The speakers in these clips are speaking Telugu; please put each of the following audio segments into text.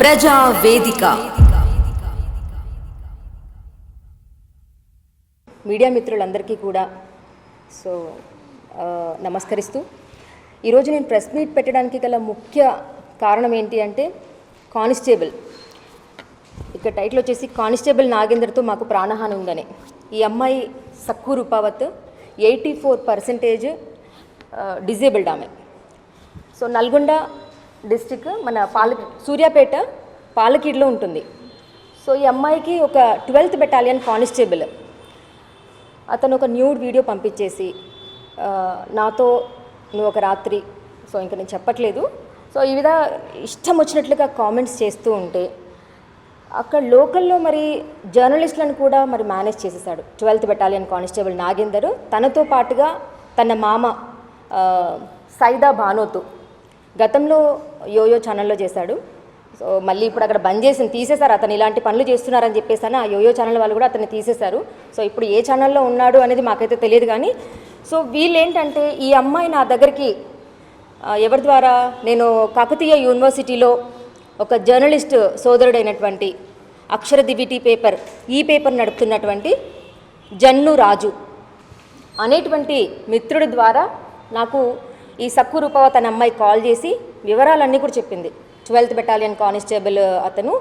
ప్రజావేదిక ప్రజా వేదిక. మీడియా మిత్రులందరికీ కూడా సో నమస్కరిస్తూ ఈరోజు నేను ప్రెస్ మీట్ పెట్టడానికి గల ముఖ్య కారణం ఏంటి అంటే కానిస్టేబుల్. ఇక్కడ టైటిల్ వచ్చేసి కానిస్టేబుల్ నాగేందర్తో మాకు ప్రాణహాని ఉందని. ఈ అమ్మాయి Sakku Rupavath eighty four percentage disabled ఆమె. సో నల్గొండ డిస్టిక్ మన పాల సూర్యాపేట పాలకీడ్లో ఉంటుంది. సో ఈ అమ్మాయికి ఒక ట్వెల్త్ బెటాలియన్ కానిస్టేబుల్. అతను ఒక న్యూడ్ వీడియో పంపించేసి నాతో నువ్వు ఒక రాత్రి సో ఇంకా నేను చెప్పట్లేదు. సో ఈ విధంగా ఇష్టం వచ్చినట్లుగా కామెంట్స్ చేస్తూ ఉంటే అక్కడ లోకల్లో మరి జర్నలిస్టులను కూడా మరి మేనేజ్ చేసేసాడు. ట్వెల్త్ బెటాలియన్ కానిస్టేబుల్ నాగేందర్ తనతో పాటుగా తన మామ సైదా భానోతు. గతంలో యోయో ఛానల్లో చేశాడు. సో మళ్ళీ ఇప్పుడు అక్కడ బంద్ చేసి తీసేశారు. అతను ఇలాంటి పనులు చేస్తున్నారని చెప్పేసి ఆ యోయో ఛానల్ వాళ్ళు కూడా అతన్ని తీసేశారు. సో ఇప్పుడు ఏ ఛానల్లో ఉన్నాడు అనేది మాకైతే తెలియదు కానీ సో వీళ్ళు ఏంటంటే ఈ అమ్మాయి నా దగ్గరికి ఎవరి ద్వారా? నేను కాకతీయ యూనివర్సిటీలో ఒక జర్నలిస్ట్ సోదరుడైనటువంటి అక్షర దివిటి పేపర్ ఈ పేపర్ నడుపుతున్నటువంటి జన్ను రాజు అనేటువంటి మిత్రుడి ద్వారా నాకు ఈ సక్కు రూపవత్ అనే అమ్మాయి కాల్ చేసి వివరాలన్నీ కూడా చెప్పింది. ట్వెల్త్ బెటాలియన్ కానిస్టేబుల్ అతను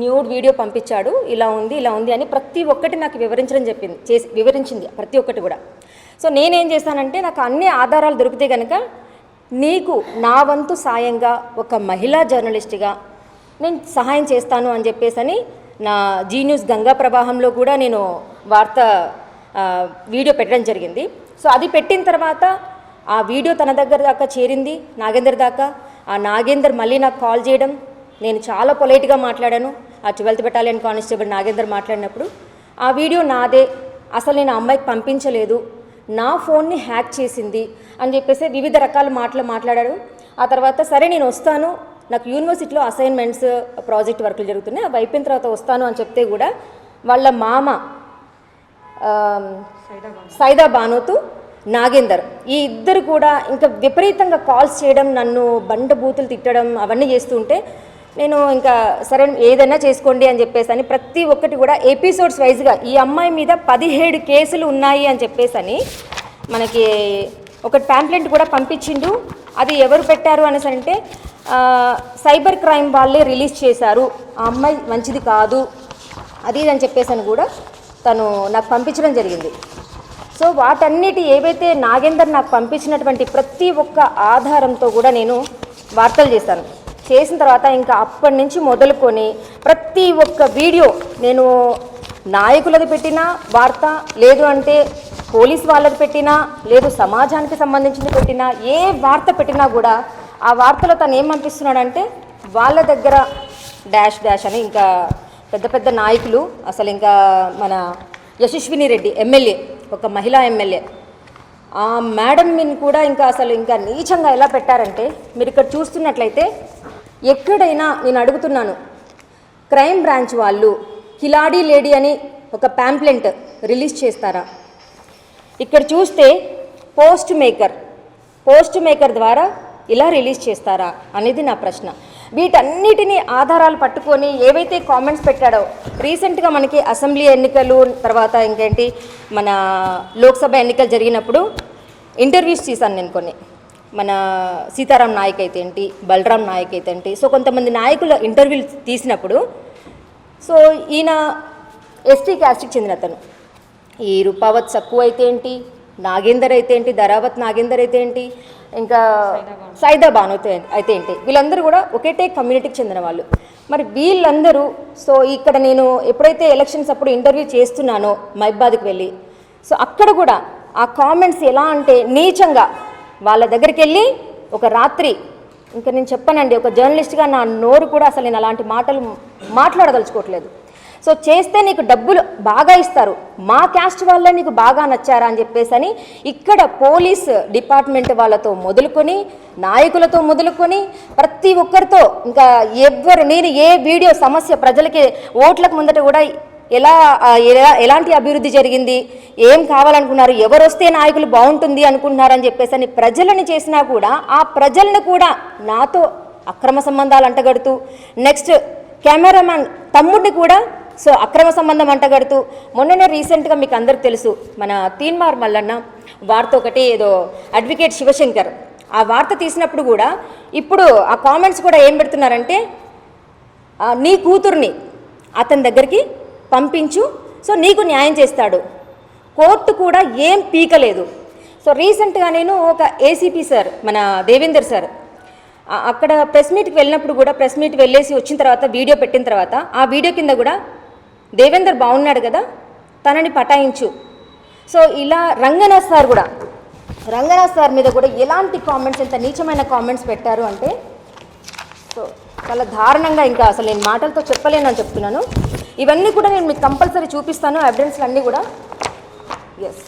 న్యూడ్ వీడియో పంపించాడు. ఇలా ఉంది ఇలా ఉంది అని ప్రతి ఒక్కటి నాకు వివరించడం చెప్పింది చేసి వివరించింది ప్రతి ఒక్కటి కూడా. సో నేనేం చేశానంటే నాకు అన్ని ఆధారాలు దొరికితే కనుక నీకు నా వంతు సాయంగా ఒక మహిళా జర్నలిస్ట్గా నేను సహాయం చేస్తాను అని చెప్పేసి అని నా జీ న్యూస్ గంగా ప్రవాహంలో కూడా నేను వార్త వీడియో పెట్టడం జరిగింది. సో అది పెట్టిన తర్వాత ఆ వీడియో తన దగ్గర దాకా చేరింది నాగేందర్ దాకా. ఆ నాగేందర్ మళ్ళీ నాకు కాల్ చేయడం. నేను చాలా పొలైట్గా మాట్లాడాను. ఆ ట్వెల్త్ బెటాలియన్ కానిస్టేబుల్ నాగేందర్ మాట్లాడినప్పుడు ఆ వీడియో నాదే. అసలు నేను అమ్మాయికి పంపించలేదు. నా ఫోన్ని హ్యాక్ చేసింది. అని చెప్పేసి వివిధ రకాల మాటలు మాట్లాడాడు ఆ తర్వాత సరే నేను వస్తాను. నాకు యూనివర్సిటీలో అసైన్మెంట్స్ ప్రాజెక్ట్ వర్క్లు జరుగుతున్నాయి. అవి అయిపోయిన తర్వాత వస్తాను అని చెప్తే కూడా వాళ్ళ మామ సైదా బానోతు నాగేందర్ ఈ ఇద్దరు కూడా ఇంకా విపరీతంగా కాల్స్ చేయడం నన్ను బండ బూతులు తిట్టడం అవన్నీ చేస్తుంటే నేను ఇంకా సరే ఏదైనా చేసుకోండి అని చెప్పేసి అని ప్రతి ఒక్కటి కూడా ఎపిసోడ్స్ వైజ్గా ఈ అమ్మాయి మీద పదిహేడు కేసులు ఉన్నాయి అని చెప్పేసి అని మనకి ఒక ప్యాంప్లెంట్ కూడా పంపించిండు. అది ఎవరు పెట్టారు అనేసి అంటే సైబర్ క్రైమ్ వాళ్ళే రిలీజ్ చేశారు. ఆ అమ్మాయి మంచిది కాదు అది ఇది అని చెప్పేసి అని కూడా తను నాకు పంపించడం జరిగింది. సో వాటన్నిటి ఏవైతే నాగేందర్ నాకు పంపించినటువంటి ప్రతి ఒక్క ఆధారంతో కూడా నేను వార్తలు చేశాను. చేసిన తర్వాత ఇంకా అప్పటి నుంచి మొదలుకొని ప్రతి ఒక్క వీడియో నేను నాయకులది పెట్టిన వార్త లేదు అంటే పోలీస్ వాళ్ళది పెట్టినా లేదు సమాజానికి సంబంధించింది పెట్టినా ఏ వార్త పెట్టినా కూడా ఆ వార్తలో తను ఏమనిపిస్తున్నాడంటే వాళ్ళ దగ్గర డాష్ డాష్ అని ఇంకా పెద్ద పెద్ద నాయకులు అసలు ఇంకా మన యశస్విని రెడ్డి ఎమ్మెల్యే ఒక మహిళా ఎమ్మెల్యే. ఆ మేడం మీని కూడా ఇంకా అసలు ఇంకా నీచంగా ఎలా పెట్టారంటే మీరు ఇక్కడ చూస్తున్నట్లయితే ఎక్కడైనా నేను అడుగుతున్నాను క్రైమ్ బ్రాంచ్ వాళ్ళు కిలాడీ లేడీ అని ఒక ప్యాంప్లెంట్ రిలీజ్ చేస్తారా? ఇక్కడ చూస్తే పోస్ట్ మేకర్ పోస్ట్ మేకర్ ద్వారా ఇలా రిలీజ్ చేస్తారా అనేది నా ప్రశ్న. వీటన్నిటిని ఆధారాలు పట్టుకొని ఏవైతే కామెంట్స్ పెట్టాడో రీసెంట్గా మనకి అసెంబ్లీ ఎన్నికలు తర్వాత ఇంకేంటి మన లోక్సభ ఎన్నికలు జరిగినప్పుడు ఇంటర్వ్యూస్ చేశాను నేను కొన్ని. మన సీతారాం నాయక్ అయితే ఏంటి బలరాం నాయక్ అయితే ఏంటి సో కొంతమంది నాయకుల ఇంటర్వ్యూలు తీసినప్పుడు సో ఈయన ఎస్టీ క్యాస్ట్కి చెందిన అతను. ఈ రూపావత్ సక్కు అయితే ఏంటి నాగేందర్ అయితే ఏంటి ధరావత్ నాగేందర్ అయితే ఏంటి ఇంకా సైదా అయితే అయితే ఏంటి వీళ్ళందరూ కూడా ఒకటే కమ్యూనిటీకి చెందిన వాళ్ళు. మరి వీళ్ళందరూ సో ఇక్కడ నేను ఎప్పుడైతే ఎలక్షన్స్ అప్పుడు ఇంటర్వ్యూ చేస్తున్నానో మైబాద్కి వెళ్ళి సో అక్కడ కూడా ఆ కామెంట్స్ ఎలా అంటే నీచంగా వాళ్ళ దగ్గరికి వెళ్ళి ఒక రాత్రి ఇంకా నేను చెప్పానండి ఒక జర్నలిస్ట్గా నా నోరు కూడా అసలు నేను అలాంటి మాటలు మాట్లాడదలుచుకోవట్లేదు. సో చేస్తే నీకు డబ్బులు బాగా ఇస్తారు. మా క్యాస్ట్ వాళ్ళే నీకు బాగా నచ్చారా అని చెప్పేసి అని ఇక్కడ పోలీస్ డిపార్ట్మెంట్ వాళ్ళతో మొదలుకొని నాయకులతో మొదలుకొని ప్రతి ఒక్కరితో ఇంకా ఎవ్వరు నేను ఏ వీడియో సమస్య ప్రజలకి ఓట్లకు ముందట కూడా ఎలా ఎలా ఎలాంటి అభివృద్ధి జరిగింది ఏం కావాలనుకున్నారు ఎవరు వస్తే నాయకులు బాగుంటుంది అనుకుంటున్నారని చెప్పేసి అని ప్రజలను చేసినా కూడా ఆ ప్రజలను కూడా నాతో అక్రమ సంబంధాలు అంటగడుతూ నెక్స్ట్ కెమెరామ్యాన్ తమ్ముడిని కూడా సో అక్రమ సంబంధం అంటగడుతూ మొన్ననే రీసెంట్గా మీకు అందరికి తెలుసు మన తీన్మార్ మల్లన్న వార్త ఒకటి ఏదో అడ్వకేట్ శివశంకర్. ఆ వార్త తీసినప్పుడు కూడా ఇప్పుడు ఆ కామెంట్స్ కూడా ఏం పెడుతున్నారంటే నీ కూతుర్ని అతని దగ్గరికి పంపించు సో నీకు న్యాయం చేస్తాడు. కోర్టు కూడా ఏం పీకలేదు. సో రీసెంట్గా నేను ఒక ఏసీపీ సార్ మన దేవేందర్ సార్ అక్కడ ప్రెస్ మీట్కి వెళ్ళినప్పుడు కూడా ప్రెస్ మీట్ వెళ్ళేసి వచ్చిన తర్వాత వీడియో పెట్టిన తర్వాత ఆ వీడియో కింద కూడా దేవేందర్ బాగున్నాడు కదా తనని పటాయించు. సో ఇలా రంగనాథ్ సార్ కూడా రంగనాథ్ సార్ మీద కూడా ఎలాంటి కామెంట్స్ ఎంత నీచమైన కామెంట్స్ పెట్టారు అంటే సో చాలా దారుణంగా ఇంకా అసలు నేను మాటలతో చెప్పలేనని చెప్తున్నాను. ఇవన్నీ కూడా నేను మీకు కంపల్సరీ చూపిస్తాను ఎవిడెన్స్లు అన్నీ కూడా. ఎస్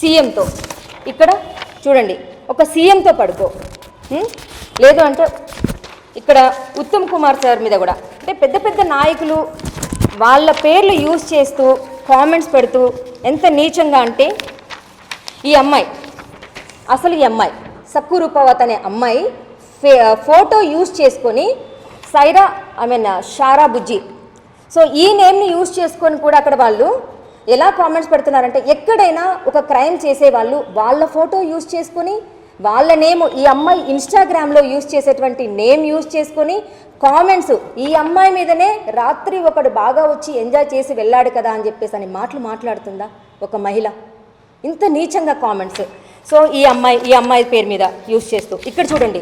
సీఎంతో. ఇక్కడ చూడండి ఒక సీఎంతో పడుకో. లేదు అంటే ఇక్కడ ఉత్తమ్ కుమార్ సార్ మీద కూడా. అంటే పెద్ద పెద్ద నాయకులు వాళ్ళ పేర్లు యూజ్ చేస్తూ కామెంట్స్ పెడుతూ ఎంత నీచంగా అంటే ఈ అమ్మాయి అసలు ఈ అమ్మాయి సక్కు రూపవత్ అనే అమ్మాయి ఫే- ఫోటో యూజ్ చేసుకొని Saira I mean Shara Bujji. So ఈ నేమ్ని యూజ్ చేసుకొని కూడా అక్కడ వాళ్ళు ఎలా కామెంట్స్ పెడుతున్నారంటే ఎక్కడైనా ఒక క్రైమ్ చేసే వాళ్ళు వాళ్ళ ఫోటో యూజ్ చేసుకొని వాళ్ళ నేమ్ ఈ అమ్మాయి ఇన్స్టాగ్రామ్లో యూజ్ చేసేటువంటి నేమ్ యూజ్ చేసుకొని కామెంట్స్ ఈ అమ్మాయి మీదనే రాత్రి ఒకడు బాగా వచ్చి ఎంజాయ్ చేసి వెళ్ళాడు కదా అని చెప్పేసి అని మాటలు మాట్లాడుతుందా ఒక మహిళ? ఇంత నీచంగా కామెంట్స్. సో ఈ అమ్మాయి ఈ అమ్మాయి పేరు మీద యూజ్ చేస్తూ. ఇక్కడ చూడండి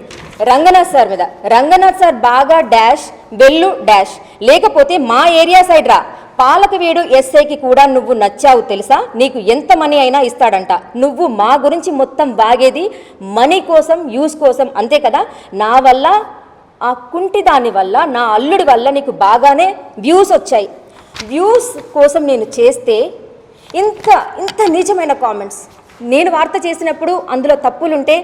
రంగనాథ్ సార్ మీద. రంగనాథ్ సార్ బాగా డాష్ వెళ్ళు డాష్. లేకపోతే మా ఏరియా సైడ్ రా. పాలకవీడు ఎస్ఐకి కూడా నువ్వు నచ్చావు తెలుసా? నీకు ఎంత మనీ అయినా ఇస్తాడంట. నువ్వు మా గురించి మొత్తం బాగేది మనీ కోసం యూస్ కోసం అంతే కదా? నా వల్ల ఆ కుంటి దాని వల్ల నా అల్లుడి వల్ల నీకు బాగానే వ్యూస్ వచ్చాయి. వ్యూస్ కోసం నేను చేస్తే ఇంత ఇంత నీచమైన కామెంట్స్. నేను వార్త చేసినప్పుడు అందులో తప్పులుంటే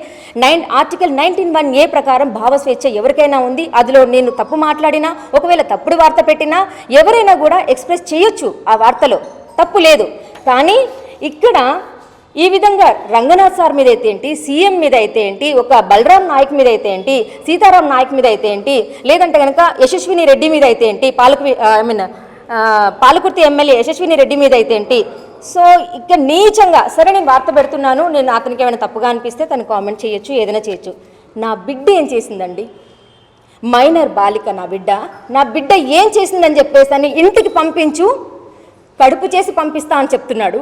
nine article nineteen one A ప్రకారం భావస్వేచ్ఛ ఎవరికైనా ఉంది. అందులో నేను తప్పు మాట్లాడినా ఒకవేళ తప్పుడు వార్త పెట్టినా ఎవరైనా కూడా ఎక్స్ప్రెస్ చేయొచ్చు ఆ వార్తలో. తప్పు లేదు. కానీ ఇక్కడ ఈ విధంగా రంగనాథ్ సార్ మీద అయితే ఏంటి సీఎం మీద అయితే ఏంటి ఒక బలరాం నాయక్ మీద అయితే ఏంటి సీతారాం నాయక్ మీద అయితే ఏంటి లేదంటే కనుక యశస్విని రెడ్డి మీద అయితే ఏంటి పాలకు I mean Palakurthi MLA Yashaswini Reddy మీద అయితే ఏంటి సో ఇక నీచంగా సరే నేను వార్త పెడుతున్నాను నేను అతనికి ఏమైనా తప్పుగా అనిపిస్తే తను కామెంట్ చేయొచ్చు ఏదైనా చేయొచ్చు. నా బిడ్డ ఏం చేసిందండి? మైనర్ బాలిక నా బిడ్డ. నా బిడ్డ ఏం చేసిందని చెప్పేసి అని ఇంటికి పంపించు కడుపు చేసి పంపిస్తా అని చెప్తున్నాడు.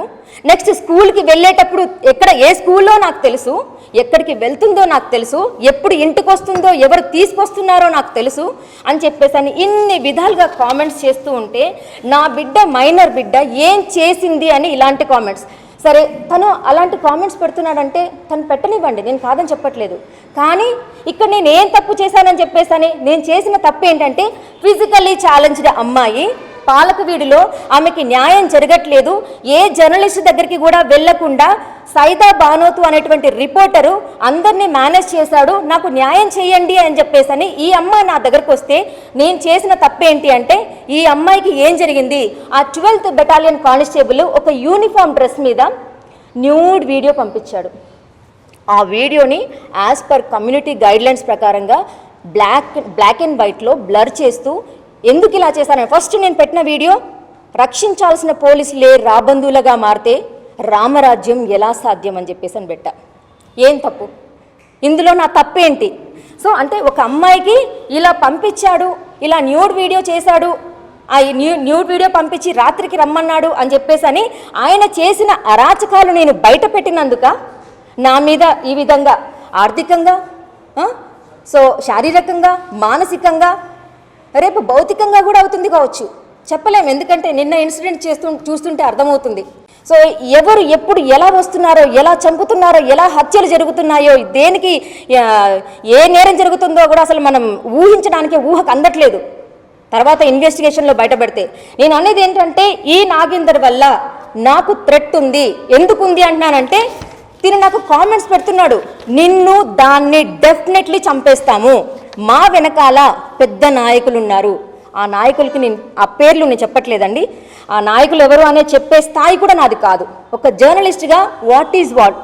నెక్స్ట్ స్కూల్కి వెళ్ళేటప్పుడు ఎక్కడ ఏ స్కూల్లో నాకు తెలుసు ఎక్కడికి వెళ్తుందో నాకు తెలుసు ఎప్పుడు ఇంటికి వస్తుందో ఎవరు తీసుకొస్తున్నారో నాకు తెలుసు అని చెప్పేసి అని ఇన్ని విధాలుగా కామెంట్స్ చేస్తూ ఉంటే నా బిడ్డ మైనర్ బిడ్డ ఏం చేసింది అని ఇలాంటి కామెంట్స్ సరే తను అలాంటి కామెంట్స్ పెడుతున్నాడంటే తను పెట్టనివ్వండి నేను కాదని చెప్పట్లేదు. కానీ ఇక్కడ నేను ఏం తప్పు చేశానని చెప్పేసని నేను చేసిన తప్పు ఏంటంటే ఫిజికల్లీ ఛాలెంజ్డ్ అమ్మాయి పాలకవీడిలో ఆమెకి న్యాయం జరగట్లేదు. ఏ జర్నలిస్ట్ దగ్గరికి కూడా వెళ్ళకుండా సైదా బానోతు అనేటువంటి రిపోర్టరు అందరినీ మేనేజ్ చేశాడు. నాకు న్యాయం చేయండి అని చెప్పేసి ఈ అమ్మాయి నా దగ్గరకు వస్తే నేను చేసిన తప్పేంటి అంటే ఈ అమ్మాయికి ఏం జరిగింది? ఆ ట్వెల్త్ బెటాలియన్ కానిస్టేబుల్ ఒక యూనిఫామ్ డ్రెస్ మీద న్యూడ్ వీడియో పంపించాడు. ఆ వీడియోని యాజ్ పర్ కమ్యూనిటీ గైడ్లైన్స్ ప్రకారంగా బ్లాక్ బ్లాక్ అండ్ వైట్లో బ్లర్ చేస్తూ ఎందుకు ఇలా చేశాను ఫస్ట్ నేను పెట్టిన వీడియో రక్షించాల్సిన పోలీసులే రాబందులుగా మారితే రామరాజ్యం ఎలా సాధ్యం అని చెప్పేసి అని పెట్టా. ఏం తప్పు? ఇందులో నా తప్పేంటి? సో అంటే ఒక అమ్మాయికి ఇలా పంపించాడు ఇలా న్యూడ్ వీడియో చేశాడు ఆ న్యూ న్యూడ్ వీడియో పంపించి రాత్రికి రమ్మన్నాడు అని చెప్పేసి అని ఆయన చేసిన అరాచకాలు నేను బయట పెట్టినందుక నా మీద ఈ విధంగా ఆర్థికంగా సో శారీరకంగా మానసికంగా రేపు భౌతికంగా కూడా అవుతుంది కావచ్చు. చెప్పలేము ఎందుకంటే నిన్న ఇన్సిడెంట్ చేస్తూ చూస్తుంటే అర్థమవుతుంది. సో ఎవరు ఎప్పుడు ఎలా వస్తున్నారో ఎలా చంపుతున్నారో ఎలా హత్యలు జరుగుతున్నాయో దేనికి ఏ నేరం జరుగుతుందో కూడా అసలు మనం ఊహించడానికి ఊహకు అందట్లేదు. తర్వాత ఇన్వెస్టిగేషన్లో బయటపడితే నేను అనేది ఏంటంటే ఈ నాగేందర్ వల్ల నాకు థ్రెట్ ఉంది. ఎందుకు ఉంది అంటున్నానంటే తిను నాకు కామెంట్స్ పెడుతున్నాడు. నిన్ను దాన్ని డెఫినెట్లీ చంపేస్తాము. మా వెనకాల పెద్ద నాయకులు ఉన్నారు ఆ నాయకులకి నేను ఆ పేర్లు నేను చెప్పట్లేదండి. ఆ నాయకులు ఎవరు అనే చెప్పే స్థాయి కూడా నాది కాదు. ఒక జర్నలిస్ట్గా వాట్ ఈజ్ వాట్?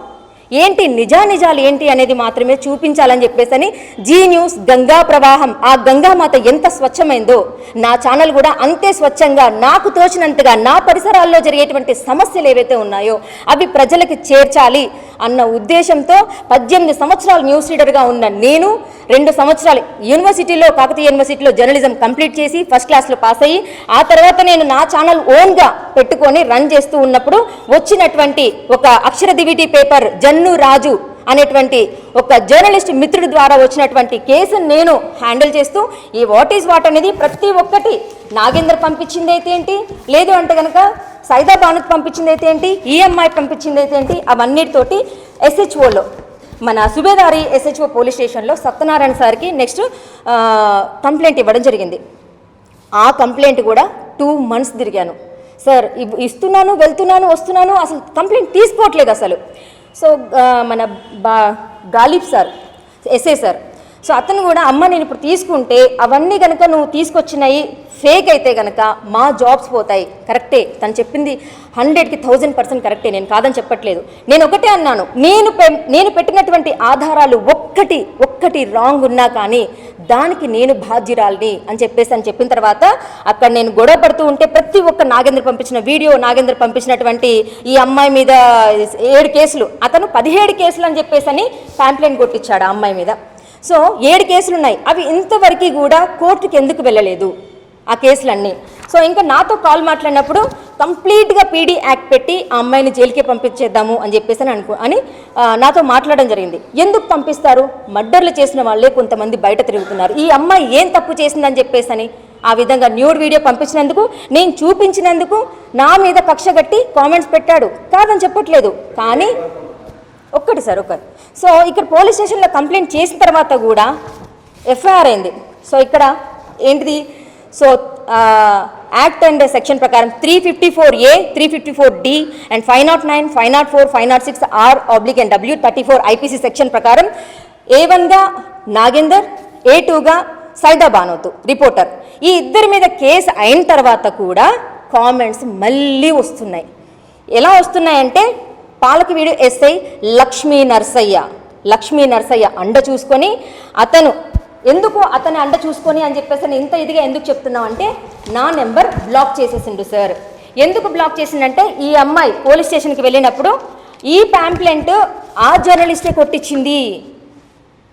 ఏంటి నిజానిజాలు ఏంటి అనేది మాత్రమే చూపించాలని చెప్పేసి అని జీ న్యూస్ గంగా ప్రవాహం ఆ గంగామాత ఎంత స్వచ్ఛమైందో నా ఛానల్ కూడా అంతే స్వచ్ఛంగా నాకు తోచినంతగా నా పరిసరాల్లో జరిగేటువంటి సమస్యలు ఏవైతే ఉన్నాయో అవి ప్రజలకు చేర్చాలి. అన్న ఉద్దేశంతో పద్దెనిమిది సంవత్సరాలు న్యూస్ రీడర్గా ఉన్న నేను రెండు సంవత్సరాలు యూనివర్సిటీలో కాకతీయ యూనివర్సిటీలో జర్నలిజం కంప్లీట్ చేసి ఫస్ట్ క్లాస్లో పాస్ అయ్యి ఆ తర్వాత నేను నా ఛానల్ ఓన్గా పెట్టుకొని రన్ చేస్తూ ఉన్నప్పుడు వచ్చినటువంటి ఒక అక్షర దివిటీ పేపర్ జన్ను రాజు అనేటువంటి ఒక జర్నలిస్ట్ మిత్రుడి ద్వారా వచ్చినటువంటి కేసును నేను హ్యాండిల్ చేస్తూ ఈ వాట్ ఈజ్ వాట్ అనేది ప్రతి ఒక్కటి నాగేందర్ పంపించింది అయితే ఏంటి? లేదు అంటే కనుక సైదా భానుత్ పంపించింది అయితే ఏంటి? ఈఎంఐ పంపించింది అయితే ఏంటి? అవన్నిటితోటి ఎస్హెచ్ఓలో మన సుబేదారి ఎస్హెచ్ఓ పోలీస్ స్టేషన్లో సత్యనారాయణ సార్కి నెక్స్ట్ కంప్లైంట్ ఇవ్వడం జరిగింది. ఆ కంప్లైంట్ కూడా టూ మంత్స్ తిరిగాను. సార్ ఇస్తున్నాను వెళ్తున్నాను వస్తున్నాను అసలు కంప్లైంట్ తీసుకోవట్లేదు అసలు. సో మన బా Ghalib sir SA sir so అతను కూడా అమ్మ నేను ఇప్పుడు తీసుకుంటే అవన్నీ కనుక నువ్వు తీసుకొచ్చినాయి ఫేక్ అయితే కనుక మా జాబ్స్ పోతాయి. కరెక్టే తను చెప్పింది హండ్రెడ్కి థౌజండ్ పర్సెంట్ కరెక్టే నేను కాదని చెప్పట్లేదు. నేను ఒకటే అన్నాను. నేను నేను పెట్టినటువంటి ఆధారాలు ఒక్కటి ఒక్కటి రాంగ్ ఉన్నా కానీ దానికి నేను బాధ్యురాలిని అని చెప్పేసి అని చెప్పిన తర్వాత అక్కడ నేను గొడవ పడుతూ ఉంటే ప్రతి ఒక్క నాగేంద్ర పంపించిన వీడియో నాగేంద్ర పంపించినటువంటి ఈ అమ్మాయి మీద ఏడు కేసులు. అతను పదిహేడు కేసులు అని చెప్పేసి అని ప్యాంప్లైన్ కొట్టించాడు ఆ అమ్మాయి మీద. సో ఏడు కేసులు ఉన్నాయి అవి ఇంతవరకు కూడా కోర్టుకి ఎందుకు వెళ్ళలేదు? ఆ కేసులన్నీ. సో ఇంకా నాతో కాల్ మాట్లాడినప్పుడు కంప్లీట్గా పీడీ యాక్ట్ పెట్టి ఆ అమ్మాయిని జైలుకే పంపించేద్దాము అని చెప్పేసి అని అనుకో అని నాతో మాట్లాడడం జరిగింది. ఎందుకు పంపిస్తారు? మర్డర్లు చేసిన వాళ్ళే కొంతమంది బయట తిరుగుతున్నారు. ఈ అమ్మాయి ఏం తప్పు చేసిందని చెప్పేసి అని ఆ విధంగా న్యూడ్ వీడియో పంపించినందుకు నేను చూపించినందుకు నా మీద కక్ష కట్టి కామెంట్స్ పెట్టాడు. కాదని చెప్పట్లేదు. కానీ ఒక్కటి సార్ ఒకటి సో ఇక్కడ పోలీస్ స్టేషన్లో కంప్లైంట్ చేసిన తర్వాత కూడా ఎఫ్ఐఆర్ అయింది. సో ఇక్కడ ఏంటిది? సో యాక్ట్ అండ్ సెక్షన్ ప్రకారం three fifty four A three fifty four D and five nought nine five nought four five nought six R oblique and W thirty four IPC section ప్రకారం ఏ వన్గా నాగేందర్ ఏ టూగా సైదా బానోతు రిపోర్టర్. ఈ ఇద్దరి మీద కేసు అయిన తర్వాత కూడా కామెంట్స్ మళ్ళీ వస్తున్నాయి. ఎలా వస్తున్నాయంటే పాలకవీడు ఎస్ఐ లక్ష్మీ నర్సయ్య. లక్ష్మీ నర్సయ్య అండ చూసుకొని అతను ఎందుకు అతని అండ చూసుకొని అని చెప్పేసి నేను ఇంత ఇదిగా ఎందుకు చెప్తున్నావు అంటే నా నెంబర్ బ్లాక్ చేసేసిండు సార్. ఎందుకు బ్లాక్ చేసిండంటే ఈ అమ్మాయి పోలీస్ స్టేషన్కి వెళ్ళినప్పుడు ఈ ప్యాంప్లెంట్ ఆ జర్నలిస్టే కొట్టించింది.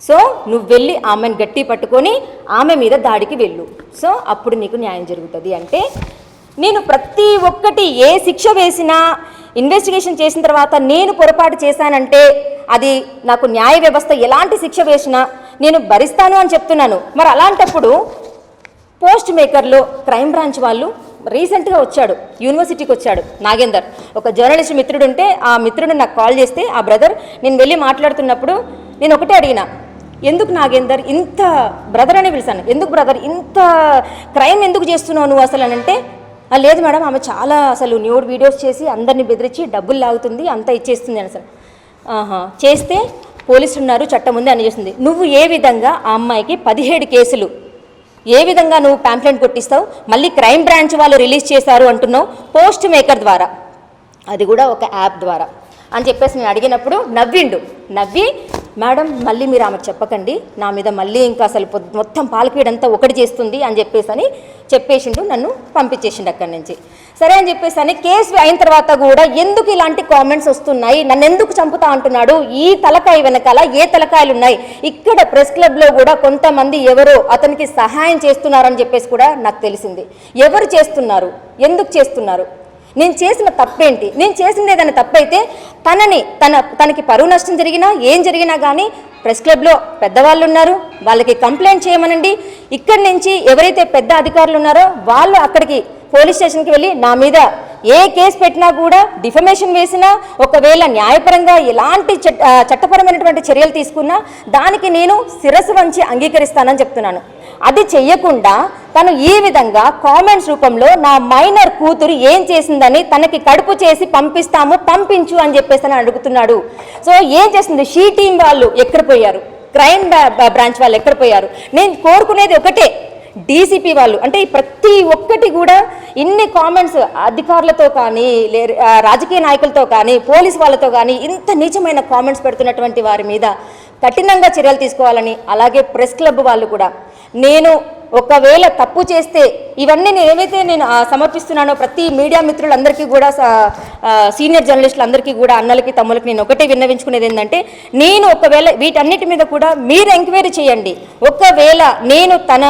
సో నువ్వు వెళ్ళి ఆమెను గట్టి పట్టుకొని ఆమె మీద దాడికి వెళ్ళు. సో అప్పుడు నీకు న్యాయం జరుగుతుంది. అంటే నేను ప్రతి ఒక్కటి ఏ శిక్ష వేసినా ఇన్వెస్టిగేషన్ చేసిన తర్వాత నేను పొరపాటు చేశానంటే అది నాకు న్యాయ వ్యవస్థ ఎలాంటి శిక్ష వేసినా నేను భరిస్తాను అని చెప్తున్నాను. మరి అలాంటప్పుడు పోస్ట్ మేకర్లో క్రైమ్ బ్రాంచ్ వాళ్ళు రీసెంట్గా వచ్చాడు యూనివర్సిటీకి వచ్చాడు నాగేందర్. ఒక జర్నలిస్ట్ మిత్రుడు ఉంటే ఆ మిత్రుడు నాకు కాల్ చేస్తే ఆ బ్రదర్ నేను వెళ్ళి మాట్లాడుతున్నప్పుడు నేను ఒకటే అడిగిన ఎందుకు నాగేందర్ ఇంత బ్రదర్ అనే పిలిచాను. ఎందుకు బ్రదర్ ఇంత క్రైమ్ ఎందుకు చేస్తున్నావు నువ్వు అసలు అని అంటే లేదు మేడం ఆమె చాలా అసలు న్యూడ్ వీడియోస్ చేసి అందరిని బెదిరించి డబ్బులు లాగుతుంది అంతా ఇచ్చేస్తుంది అని అసలు. ఆహా చేస్తే పోలీసులు ఉన్నారు చట్టం ఉంది అని చేస్తుంది. నువ్వు ఏ విధంగా ఆ అమ్మాయికి పదిహేడు కేసులు ఏ విధంగా నువ్వు ప్యాంప్లెంట్ కొట్టిస్తావు మళ్ళీ క్రైమ్ బ్రాంచ్ వాళ్ళు రిలీజ్ చేశారు అంటున్నావు పోస్ట్ మేకర్ ద్వారా. అది కూడా ఒక యాప్ ద్వారా. అని చెప్పేసి నేను అడిగినప్పుడు నవ్విండు. నవ్వి మేడం మళ్ళీ మీరు ఆమెకు చెప్పకండి. నా మీద మళ్ళీ ఇంకా అసలు మొత్తం పాలకీడంతా ఒకటి చేస్తుంది అని చెప్పేసి అని చెప్పేసిండు నన్ను పంపించేసిండు అక్కడి నుంచి. సరే అని చెప్పేసి అని కేసు అయిన తర్వాత కూడా ఎందుకు ఇలాంటి కామెంట్స్ వస్తున్నాయి? నన్ను ఎందుకు చంపుతా అంటున్నాడు? ఈ తలకాయ వెనకాల ఏ తలకాయలు ఉన్నాయి? ఇక్కడ ప్రెస్ క్లబ్లో కూడా కొంతమంది ఎవరో అతనికి సహాయం చేస్తున్నారని చెప్పేసి కూడా నాకు తెలిసింది. ఎవరు చేస్తున్నారు? ఎందుకు చేస్తున్నారు? నేను చేసిన తప్పేంటి? నేను చేసింది ఏదైనా తప్పైతే తనని తన తనకి పరువు నష్టం జరిగినా ఏం జరిగినా కానీ ప్రెస్ క్లబ్లో పెద్దవాళ్ళు ఉన్నారు వాళ్ళకి కంప్లైంట్ చేయమనండి. ఇక్కడి నుంచి ఎవరైతే పెద్ద అధికారులు ఉన్నారో వాళ్ళు అక్కడికి పోలీస్ స్టేషన్కి వెళ్ళి నా మీద ఏ కేసు పెట్టినా కూడా డిఫమేషన్ వేసినా ఒకవేళ న్యాయపరంగా ఎలాంటి చట్టపరమైనటువంటి చర్యలు తీసుకున్నా దానికి నేను శిరస్సు వంచి అంగీకరిస్తానని చెప్తున్నాను. అది చెయ్యకుండా తను ఈ విధంగా కామెంట్స్ రూపంలో నా మైనర్ కూతురు ఏం చేసిందని తనకి కడుపు చేసి పంపిస్తాము పంపించు అని చెప్పేసి అని అడుగుతున్నాడు. సో ఏం చేస్తుంది? షీ టీం వాళ్ళు ఎక్కడ పోయారు? క్రైమ్ బ్రాంచ్ వాళ్ళు ఎక్కడ పోయారు? నేను కోరుకునేది ఒకటే డీసీపీ వాళ్ళు. అంటే ప్రతి ఒక్కటి కూడా ఇన్ని కామెంట్స్ అధికారులతో కానీ లే రాజకీయ నాయకులతో కానీ పోలీస్ వాళ్ళతో కానీ ఇంత నీచమైన కామెంట్స్ పెడుతున్నటువంటి వారి మీద కఠినంగా చర్యలు తీసుకోవాలని అలాగే ప్రెస్ క్లబ్ వాళ్ళు కూడా. నేను ఒకవేళ తప్పు చేస్తే ఇవన్నీ నేను ఏవైతే నేను సమర్పిస్తున్నానో ప్రతి మీడియా మిత్రులందరికీ కూడా సీనియర్ జర్నలిస్టులందరికీ కూడా అన్నలకి తమ్ములకి నేను ఒకటే విన్నవించుకునేది ఏంటంటే నేను ఒకవేళ వీటన్నిటి మీద కూడా మీరు ఎంక్వైరీ చేయండి. ఒకవేళ నేను తన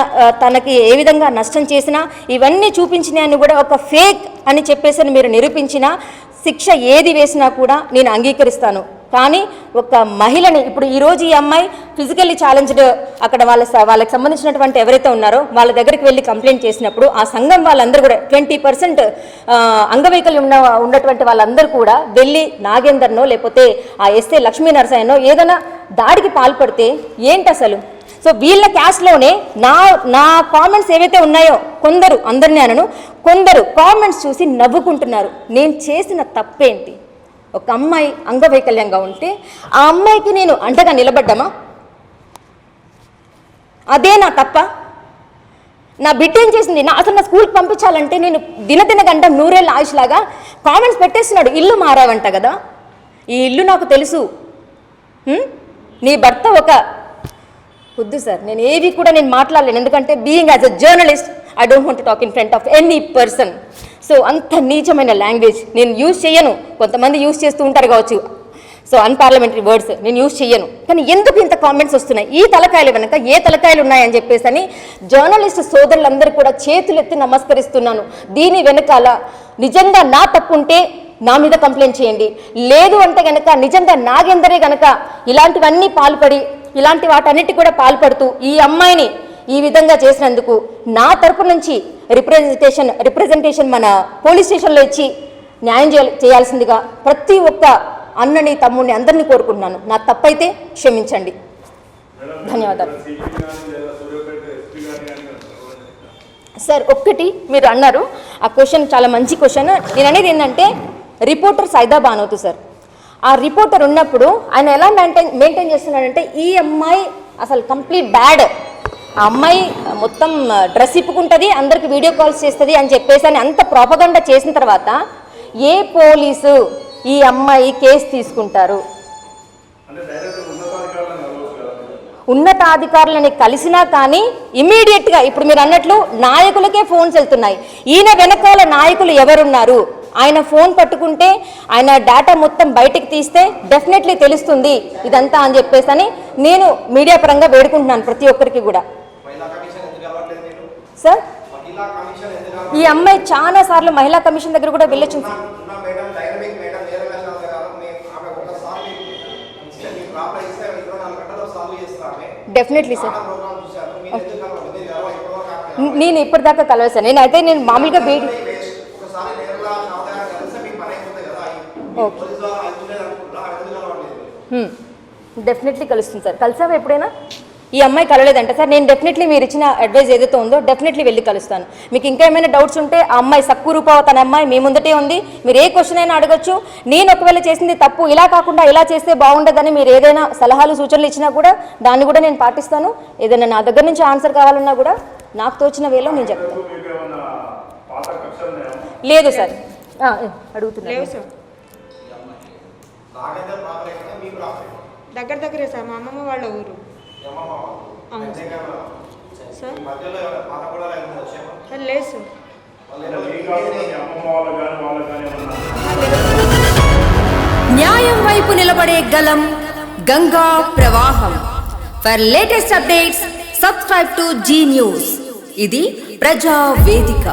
తనకి ఏ విధంగా నష్టం చేసినా ఇవన్నీ చూపించినాయని కూడా ఒక ఫేక్ అని చెప్పేసి మీరు నిరూపించినా శిక్ష ఏది వేసినా కూడా నేను అంగీకరిస్తాను. కానీ ఒక మహిళని ఇప్పుడు ఈరోజు ఈ అమ్మాయి ఫిజికల్లీ ఛాలెంజ్డ్ అక్కడ వాళ్ళ స- వాళ్ళకి సంబంధించినటువంటి ఎవరైతే ఉన్నారో వాళ్ళ దగ్గరికి వెళ్ళి కంప్లైంట్ చేసినప్పుడు ఆ సంఘం వాళ్ళందరూ కూడా ట్వంటీ పర్సెంట్ అంగవైకల్యం ఉన్న ఉన్నటువంటి వాళ్ళందరూ కూడా వెళ్ళి నాగేందర్నో లేకపోతే ఆ ఎస్ఏ లక్ష్మీ నరసాయనో ఏదైనా దాడికి పాల్పడితే ఏంటి అసలు? సో వీళ్ళ క్యాస్ట్లోనే నా నా కామెంట్స్ ఏవైతే ఉన్నాయో కొందరు అందరినీ అనను కొందరు కామెంట్స్ చూసి నవ్వుకుంటున్నారు. నేను చేసిన తప్పేంటి? ఒక అమ్మాయి అంగవైకల్యంగా ఉంటే ఆ అమ్మాయికి నేను అంటగా నిలబడ్డామా? అదే నా తప్ప. నా బిడ్డ ఏం చేసింది? నా అసలు నా స్కూల్కి పంపించాలంటే నేను దినదిన గంట నూరేళ్ళ ఆయుష్లాగా కామెంట్స్ పెట్టేస్తున్నాడు. ఇల్లు మారావంట కదా. ఈ ఇల్లు నాకు తెలుసు. నీ భర్త ఒక వద్దు సార్ నేను ఏవి కూడా నేను మాట్లాడలేను. ఎందుకంటే being as a journalist I don't want talk in front of any person so అంత నీచమైన లాంగ్వేజ్ నేను యూజ్ చేయను. కొంతమంది యూజ్ చేస్తూ ఉంటారు కావచ్చు. సో అన్పార్లమెంటరీ వర్డ్స్ నేను యూజ్ చేయను. కానీ ఎందుకు ఇంత కామెంట్స్ వస్తున్నాయి? ఈ తలకాయలు వెనక ఏ తలకాయలు ఉన్నాయని చెప్పేసి అని జర్నలిస్ట్ సోదరులందరూ కూడా చేతులెత్తి నమస్కరిస్తున్నాను. దీని వెనకాల నిజంగా నా తప్పు ఉంటే నా మీద కంప్లైంట్ చేయండి. లేదు అంటే కనుక నిజంగా నాగేందరే కనుక ఇలాంటివన్నీ పాల్పడి ఇలాంటి వాటన్నిటి కూడా పాల్పడుతూ ఈ అమ్మాయిని ఈ విధంగా చేసినందుకు నా తరపు నుంచి రిప్రజెంటేషన్ రిప్రజెంటేషన్ మన పోలీస్ స్టేషన్లో ఇచ్చి న్యాయం చేయాల్సిందిగా ప్రతి ఒక్క అన్నని తమ్ముడిని అందరినీ కోరుకుంటున్నాను. నా తప్పైతే క్షమించండి. ధన్యవాదాలు. సార్ ఒక్కటి మీరు అన్నారు. ఆ క్వశ్చన్ చాలా మంచి క్వశ్చన్. నేను అనేది ఏంటంటే రిపోర్టర్ సైదా బానవుతు సార్. ఆ రిపోర్టర్ ఉన్నప్పుడు ఆయన ఎలా మెయింటైన్ మెయింటైన్ చేస్తున్నాడంటే ఈ అమ్మాయి అసలు కంప్లీట్ బ్యాడ్ ఆ అమ్మాయి మొత్తం డ్రెస్ ఇప్పుకుంటుంది అందరికి వీడియో కాల్స్ చేస్తుంది అని చెప్పేసి అని అంత ప్రాపగండా చేసిన తర్వాత ఏ పోలీసు ఈ అమ్మాయి కేసు తీసుకుంటారు? ఉన్నతాధికారులని కలిసినా కానీ ఇమీడియట్గా ఇప్పుడు మీరు అన్నట్లు నాయకులకే ఫోన్స్ వెళ్తున్నాయి. ఈయన వెనకాల నాయకులు ఎవరున్నారు? ఆయన ఫోన్ పట్టుకుంటే ఆయన డేటా మొత్తం బయటికి తీస్తే డెఫినెట్లీ తెలుస్తుంది ఇదంతా అని చెప్పేసి అని నేను మీడియా పరంగా వేడుకుంటున్నాను ప్రతి ఒక్కరికి కూడా. సార్? ఈ అమ్మాయి చాలా సార్లు మహిళా కమిషన్ దగ్గర కూడా వెళ్ళొచ్చు డెఫినెట్లీ సార్ నేను ఇప్పటిదాకా కలవసాను నేనైతే నేను మామూలుగా వీడి డెఫినెట్లీ కలుస్తుంది సార్. కలిసావా ఎప్పుడైనా? ఈ అమ్మాయి కలలేదంట సార్. నేను డెఫినెట్లీ మీరు ఇచ్చిన అడ్వైస్ ఏదైతే ఉందో డెఫినెట్లీ వెళ్ళి కలుస్తాను. మీకు ఇంకా ఏమైనా డౌట్స్ ఉంటే ఆ అమ్మాయి సక్కు రూపావ తన అమ్మాయి మీ ముందటే ఉంది. మీరు ఏ క్వశ్చన్ అయినా అడగచ్చు. నేను ఒకవేళ చేసింది తప్పు ఇలా కాకుండా ఇలా చేస్తే బాగుండదని మీరు ఏదైనా సలహాలు సూచనలు ఇచ్చినా కూడా దాన్ని కూడా నేను పాటిస్తాను. ఏదైనా నా దగ్గర నుంచి ఆన్సర్ కావాలన్నా కూడా నాకు తోచిన వేలో నేను చెప్తాను? లేదు సార్. అడుగుతున్నాను దగ్గర దగ్గరే సార్ మా అమ్మమ్మ వాళ్ళ ఊరు. అవును. సార్. లేదు సార్. న్యాయం వైపు నిలబడే గలం గంగా ప్రవాహం. For latest updates subscribe to Zee news ఇది ప్రజా వేదిక.